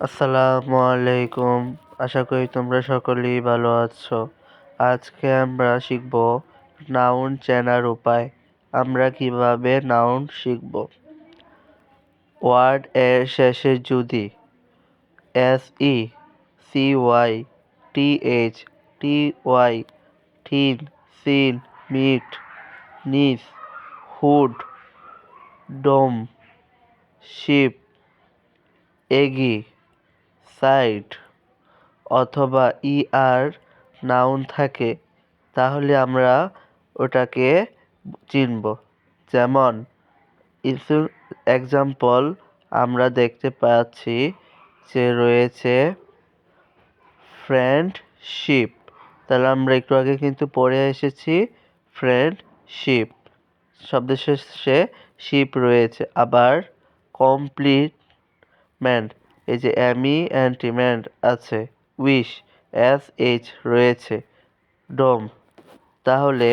আসসালামু আলাইকুম। আশা করি তোমরা সকলেই ভালো আছো। আজকে আমরা শিখব নাউন চেনার উপায়। আমরা কীভাবে নাউন শিখব? ওয়ার্ড এর শেষে যদি S E C Y T H T Y thin sin meet ness hood dom ship eggy side অথবা ই আর নাউন থাকে, তাহলে আমরা ওটাকে চিনব। যেমন ইসু এক্সাম্পল আমরা দেখতে পাচ্ছি যে রয়েছে ফ্রেন্ডশিপ তাহলে আমরা একটু আগে কিন্তু পড়ে এসেছি ফ্রেন্ডশিপ শব্দের শেষে শিপ রয়েছে, আবার কমপ্লিটমেন্ট এই যে অ্যামি অ্যান্টিমেন্ট আছে উইশ এস এইচ রয়েছে ডোম তাহলে